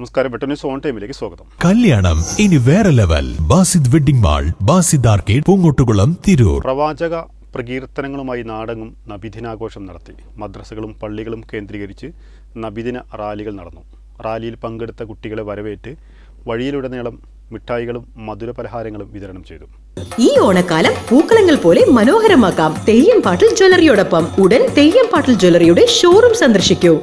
നമസ്കാരം. ഓൺ ടൈമിലേക്ക് സ്വാഗതം. കല്യാണം ഇനി വേറെ level. Basid wedding mall Basid arcade Poongottukulam Tirur. പ്രവാചക പ്രകീർത്തനങ്ങളുമായി നാടങ്ങും നബിദിനാഘോഷം നടത്തി. മദ്രസകളും പള്ളികളും കേന്ദ്രീകരിച്ച് നബിദിന റാലികൾ നടന്നു. റാലിയിൽ പങ്കെടുത്ത കുട്ടികളെ വരവേറ്റ് വഴിയിലുടനീളം മിഠായികളും മധുര പലഹാരങ്ങളും വിതരണം ചെയ്തു. ഈ ഓണക്കാലം പൂക്കളങ്ങൾ പോലെ മനോഹരമാക്കാം. തെയ്യം പാട്ടിൽ ജ്വല്ലറിയോടൊപ്പം ഉടൻ തെയ്യം പാട്ടിൽ ജ്വല്ലറിയുടെ ഷോറൂം സന്ദർശിക്കൂ.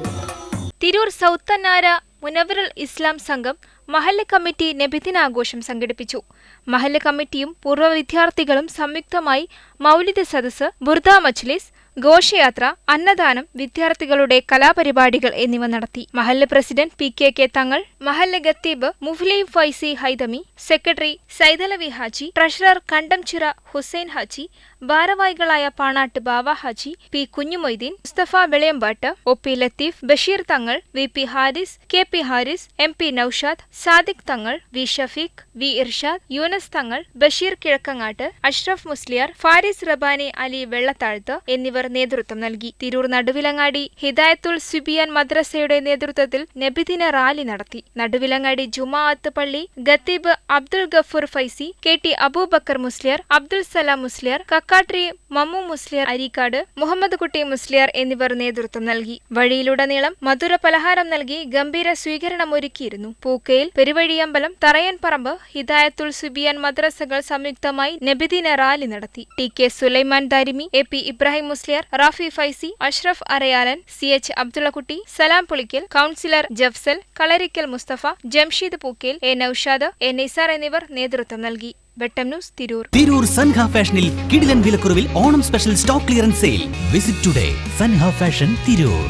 തിരൂർ സൗത്തന്നാര മുനവറൽ ഇസ്ലാം സംഘം മഹല്ല് കമ്മിറ്റി നബിദിനാഘോഷം സംഘടിപ്പിച്ചു. മഹല്ല കമ്മിറ്റിയും പൂർവ വിദ്യാർത്ഥികളും സംയുക്തമായി മൗലിദ് സദസ് ബുർദ മജ്ലിസ് ഘോഷയാത്ര അന്നദാനം വിദ്യാർത്ഥികളുടെ കലാപരിപാടികൾ എന്നിവ നടത്തി. മഹല്ല president P K K Thangal മഹല്ല ഗത്തീബ് മുഫ്ലി ഫൈസി ഹൈദമി സെക്രട്ടറി സൈദലവി ഹാജി ട്രഷറർ കണ്ടംചിറ ഹുസൈൻ ഹാജി ഭാരവാഹികളായ Panattu Bava Haji P Kunjumoideen Musthafa Veliyambattu O P Latheef Basheer Thangal V P Haris K P Haris M P Noushad Sadiq Thangal V Shafeeq V Irshad Yunus Thangal Basheer Kizhakkangattu Ashraf Musliyar Faris Rabbani Ali വെള്ളത്താഴ്ത്ത് എന്നിവർ നേതൃത്വം നൽകി. തിരൂർ നടുവിലങ്ങാടി ഹിദായത്തുൽ സുബിയാൻ മദ്രസയുടെ നേതൃത്വത്തിൽ നബിദിന rally നടത്തി. നടുവിലങ്ങാടി ജുമാഅത്ത് പള്ളി ഖത്തീബ് Abdul Gafoor Faizy K T Abubacker Musliyar Abdul Salam Musliyar Kakkatri Mammu Musliyar Areekkad Muhammad Kutty Musliyar എന്നിവർ നേതൃത്വം നൽകി. വഴിയിലുടനീളം മധുര പലഹാരം നൽകി ഗംഭീര സ്വീകരണമൊരുക്കിയിരുന്നു. പൂക്കയിൽ പെരുവഴിയമ്പലം തറയൻപറമ്പ് ഹിദായത്തുൽ സുബിയാൻ മദ്രസകൾ സംയുക്തമായി നബിദിന റാലി നടത്തി. T K Sulaiman Darimi A P Ibrahim Musliyar Rafi Faizi Ashraf Arayalan C H Abdullakutty Salam Pulikkal councillor Jafsal Kalarikkal Musthafa Jamsheed Pookel A Noushad A Nisar എന്നിവർ നേതൃത്വം നൽകി. വെട്ടം ന്യൂസ് തിരൂർ. തിരൂർ സൻഹ ഫാഷനിൽ കിടിലൻ വിലക്കുറവിൽ Onam special stock clearance sale. Visit today Sanha fashion Tirur.